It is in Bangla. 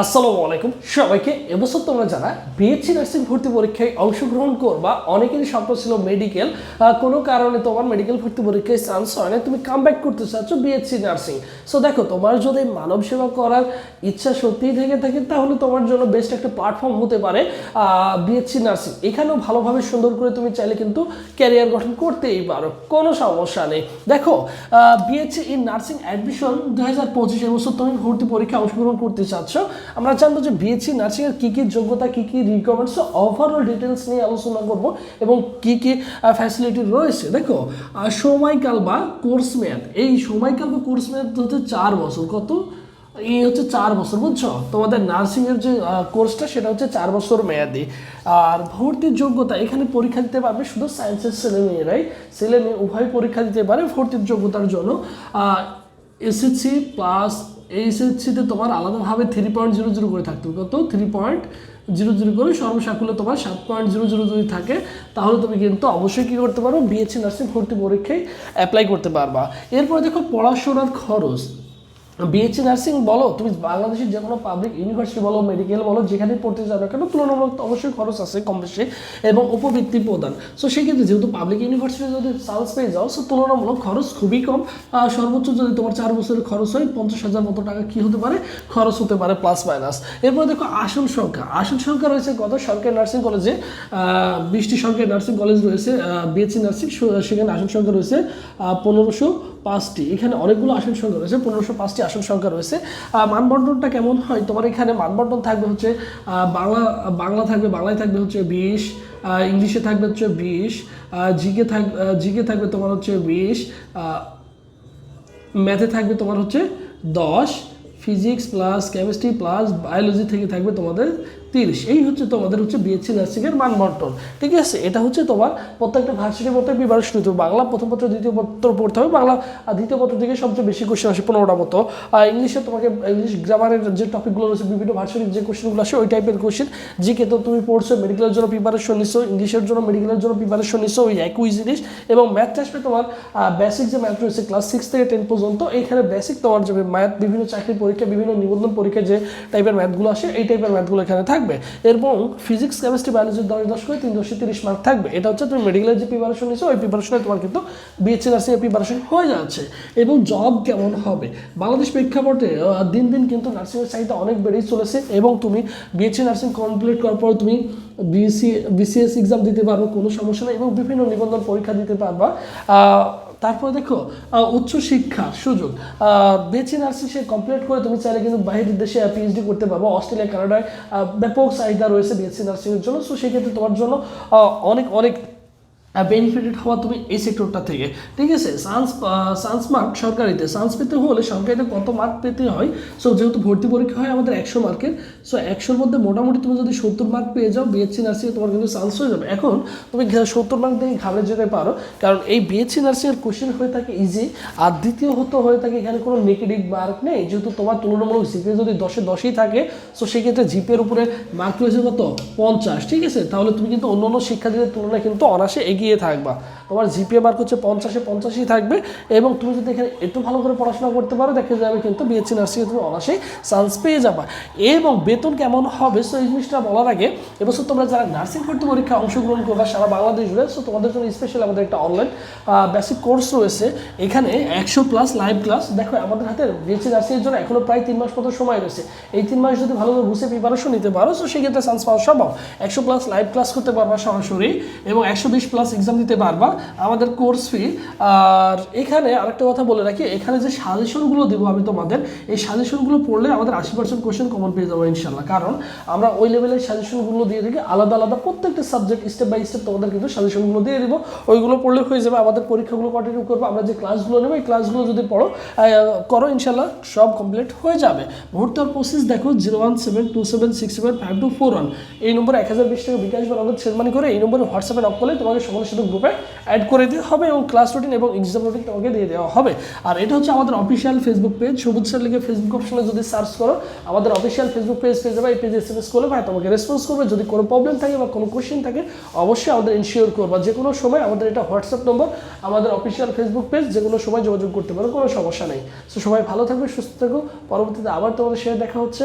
আসসালামু আলাইকুম। সবাইকে এবছর তোমরা যারা বিএসসি নার্সিং ভর্তি পরীক্ষায় অংশগ্রহণ করবা। অনেকেরই স্বপ্ন ছিল মেডিকেল কোনো কারণে তোমার মেডিকেল ভর্তি পরীক্ষায় চান্স হয় না তুমি কাম ব্যাক করতে চাচ্ছ বিএসসি নার্সিং সো দেখো, তোমার যদি মানব সেবা করার ইচ্ছা সত্যিই থেকে থাকে, তাহলে তোমার জন্য বেস্ট একটা প্ল্যাটফর্ম হতে পারে বিএসসি নার্সিং এখানেও ভালোভাবে সুন্দর করে তুমি চাইলে কিন্তু ক্যারিয়ার গঠন করতেই পারো। কোনো সমস্যা নেই। দেখো বিএসসি ইন নার্সিং অ্যাডমিশন দু হাজার পঁচিশ এবছর তুমি ভর্তি পরীক্ষায় অংশগ্রহণ করতে চাচ্ছ। আমরা জানব যে বিএসসি নার্সিং এর কী কী যোগ্যতা, কী কী রিকোয়ারমেন্টস ওভারঅল ডিটেলস নিয়ে আলোচনা করব এবং কী কী ফ্যাসিলিটি রয়েছে। দেখো সময়কাল বা কোর্স মেয়াদ। এই সময়কাল বা কোর্স মেয়াদ হচ্ছে চার বছর। কত? এই হচ্ছে চার বছর, বুঝছ? তোমাদের নার্সিংয়ের যে কোর্সটা সেটা হচ্ছে চার বছর মেয়াদি। আর ভর্তির যোগ্যতা, এখানে পরীক্ষা দিতে পারবে শুধু সায়েন্সের ছেলে মেয়েরাই ছেলে মেয়ে উভয় পরীক্ষা দিতে পারে ভর্তির যোগ্যতার জন্য। এসএসসি প্লাস এইচএসসিতে তোমার আলাদাভাবে থ্রি পয়েন্ট জিরো জিরো করে থাকতে কত? থ্রি পয়েন্ট জিরো জিরো করে সর্বসাকুল্যে তোমার সাত পয়েন্ট জিরো জিরো যদি থাকে, তাহলে তুমি কিন্তু অবশ্যই কী করতে পারো? বিএসসি নার্সিং ভর্তি পরীক্ষায় অ্যাপ্লাই করতে পারবা। এরপরে দেখো পড়াশোনার খরচ। বিএসসি নার্সিং বলো, তুমি বাংলাদেশের যে কোনো পাবলিক ইউনিভার্সিটি বলো মেডিকেল বলো যেখানে পড়তে না কেন, তুলনামূলক অবশ্যই খরচ আছে কম বেশি এবং উপবৃত্তি প্রদান। সো সেক্ষেত্রে যেহেতু পাবলিক ইউনিভার্সিটি যদি চান্স পেয়ে যাও সো তুলনামূলক খরচ খুবই কম। সর্বোচ্চ যদি তোমার চার বছরের খরচ হয়, পঞ্চাশ হাজার মতো টাকা কি হতে পারে? খরচ হতে পারে প্লাস মাইনাস এরপর দেখো আসন সংখ্যা। আসন সংখ্যা রয়েছে কত? সরকারি নার্সিং কলেজে বিশটি সরকারি নার্সিং কলেজ রয়েছে বিএসসি নার্সিং সেখানে আসন সংখ্যা রয়েছে পনেরোশো। পাঁচটি এখানে অনেকগুলো আসন সংখ্যা রয়েছে পনেরোশো পাঁচটি আসন সংখ্যা রয়েছে। আহ, মানবন্টনটা কেমন হয়? তোমার এখানে মানবন্টন থাকবে হচ্ছে বাংলা বাংলা থাকবে বাংলায় থাকবে হচ্ছে বিশ ইংলিশে থাকবে হচ্ছে বিশ জিকে থাক জিকে থাকবে তোমার হচ্ছে বিশ ম্যাথে থাকবে তোমার হচ্ছে দশ physics plus chemistry plus biology থেকে থাকবে তোমাদের তিরিশ। এই হচ্ছে তোমাদের হচ্ছে বিএসসি নার্সিংয়ের মানবন্টন। ঠিক আছে? এটা হচ্ছে তোমার প্রত্যেকটা ভার্সিটির মধ্যে প্রিপারেশন নিতে বাংলা প্রথম পত্র, দ্বিতীয় পত্র পড়তে হবে। বাংলা দ্বিতীয় পত্র থেকে সবচেয়ে বেশি কোশ্চেন আসে পনেরোটা মতো। আর ইংলিশে তোমাকে, ইংলিশ গ্রামারের যে টপিকগুলো রয়েছে, বিভিন্ন ভার্সিটির যে কোশ্চেনগুলো আসে, ওই টাইপের কোশ্চেন জিকে তো তুমি পড়ছো মেডিকেলের জন্য প্রিপারেশন নিচ্ছ ইংলিশের জন্য মেডিকেলের জন্য প্রিপারেশন নিচ্ছ ওই একই জিনিস। এবং ম্যাথটা আসবে তোমার বেসিক যে ম্যাথ রয়েছে ক্লাস সিক্স থেকে টেন পর্যন্ত, এইখানে বেসিক তোমার যে ম্যাথ বিভিন্ন চাকরির পরীক্ষা, বিভিন্ন নিবন্ধন পরীক্ষা যে টাইপের ম্যাথগুলো আসে, এই টাইপের ম্যাথগুলো এখানে থাকবে এবং ফিজিক্স কেমিস্ট্রি বায়োলজির দশ দশ করে তিন দশে তিরিশ মার্ক থাকবে। এটা হচ্ছে তুমি মেডিকেলের যে প্রিপারেশন নিচ্ছ ওই প্রিপারেশনে তোমার কিন্তু বিএসসি নার্সিং প্রিপারেশন হয়ে যাচ্ছে। এবং জব কেমন হবে? বাংলাদেশ প্রেক্ষাপটে দিন দিন কিন্তু নার্সিংয়ের চাহিদা অনেক বেড়েই চলেছে এবং তুমি বিএসসি নার্সিং কমপ্লিট করার পর তুমি বিএসসি বিসিএস এক্সাম দিতে পারো, কোনো সমস্যা নেই এবং বিভিন্ন নিবন্ধন পরীক্ষা দিতে পারবা। তারপরে দেখো উচ্চ শিক্ষা, সুযোগ। বেচে নার্সিং সে কমপ্লিট করে তুমি চাইলে কিন্তু বাইরের দেশে পিএইচডি করতে পারব। অস্ট্রেলিয়া, কানাডায় ব্যাপক চাহিদা রয়েছে বিএসসি নার্সিংয়ের জন্য। সো সেক্ষেত্রে তোমার জন্য অনেক অনেক বেনিফিটেড হওয়া তুমি এই সেক্টরটা থেকে। ঠিক আছে? সায়েন্স সায়েন্স মার্ক সরকারিতে। সায়েন্স পেতে হলে সরকারিতে কত মার্ক পেতে হয়? সো যেহেতু ভর্তি পরীক্ষা হয় আমাদের একশো মার্কের সো একশোর মধ্যে মোটামুটি তুমি যদি সত্তর মার্ক পেয়ে যাও বিএসসি নার্সিং তোমার কিন্তু চান্স হয়ে যাবে। এখন তুমি সত্তর মার্ক দিয়ে ঘাবড়ে যেতে পারো, কারণ এই বিএসসি নার্সিংয়ের কোশ্চেন হয়ে থাকে ইজি আর দ্বিতীয় হতো হয়ে থাকে এখানে কোনো নেগেটিভ মার্ক নেই। যেহেতু তোমার তুলনামূলক জিপে যদি দশে দশই থাকে সো সেক্ষেত্রে জিপের উপরে মার্ক রয়েছে কত? পঞ্চাশ। ঠিক আছে? তাহলে তুমি কিন্তু অন্য অন্য শিক্ষার্থীদের তুলনায় কিন্তু অনাসে এগিয়ে থাকবা। তোমার জিপিএ মার্ক হচ্ছে পঞ্চাশে পঞ্চাশই থাকবে এবং তুমি যদি এখানে একটু ভালো করে পড়াশোনা করতে পারো, দেখা যাবে কিন্তু বিএসসি নার্সিংয়ে তুমি অনাসেই চান্স পেয়ে যাবা। এবং বেতন কেমন হবে সো এই জিনিসটা বলার আগে এবছর তোমরা যারা নার্সিং ভর্তি পরীক্ষা অংশগ্রহণ করবা, সারা বাংলাদেশ জুড়ে সো তোমাদের জন্য স্পেশাল আমাদের একটা অনলাইন বেসিক কোর্স রয়েছে। এখানে একশো প্লাস লাইভ ক্লাস দেখো আমাদের হাতে বিএসসি নার্সিংয়ের জন্য এখনও প্রায় তিন মাস মতো সময় রয়েছে। এই তিন মাস যদি ভালো করে বুঝে প্রিপারেশন নিতে পারো সো সেক্ষেত্রে চান্স পাওয়া সম্ভব। একশো প্লাস লাইভ ক্লাস করতে পারবা সরাসরি এবং একশো বিশ প্লাস এক্সাম দিতে পারবা। আমাদের কোর্স ফি আর এখানে আরেকটা কথা বলে রাখি, এখানে যে সাজেশনগুলো দেবো আমি তোমাদের, এই সাজেশনগুলো পড়লে আমাদের আশি পার্সেন্ট কোশ্চেন কমন পেয়ে যাব ইনশাল্লাহ কারণ আমরা ওই লেভেলের সাজেশনগুলো দিয়ে থাকি, আলাদা আলাদা প্রত্যেকটা সাবজেক্ট স্টেপ বাই স্টেপ তোমাদের কিন্তু সাজেশনগুলো দিয়ে দেবো। ওইগুলো পড়লে হয়ে যাবে, আমাদের পরীক্ষাগুলো কন্টিনিউ করব, আমরা যে ক্লাসগুলো নেব, এই ক্লাসগুলো যদি পড়ো করো ইনশাল্লাহ সব কমপ্লিট হয়ে যাবে। হওয়ার প্রসেস দেখো zero one seven two seven six seven five two four one এই নম্বরে এক হাজার বিশ টাকা বিকাশ বা নগদ সেরমানি করে, এই নম্বরে হোয়াটসঅ্যাপে নক করলে তোমাকে সকলের সাথে গ্রুপে অ্যাড করে দিতে হবে এবং ক্লাস রুটিন এবং এক্সাম রুটিন তোমাকে দিয়ে দেওয়া হবে। আর এটা হচ্ছে আমাদের official Facebook page Sabuj sir লিখে ফেসবুক অপশনে যদি সার্চ করো, আমাদের অফিসিয়াল ফেসবুক পেজ পেয়ে যাবে, এই পেজে এস এম এস করলে ভাই তোমাকে রেসপন্স করবে। যদি কোনো প্রবলেম থাকে বা কোনো কোশ্চেন থাকে, অবশ্যই আমাদের ইনশিওর করবা। যে কোনো সময় আমাদের এটা হোয়াটসঅ্যাপ নম্বর আমাদের অফিসিয়াল ফেসবুক পেজ যে কোনো সময় যোগাযোগ করতে পারো, কোনো সমস্যা নেই। তো সবাই ভালো থাকবে, সুস্থ থাকো। পরবর্তীতে আবার তোমাদের সাথে দেখা হচ্ছে।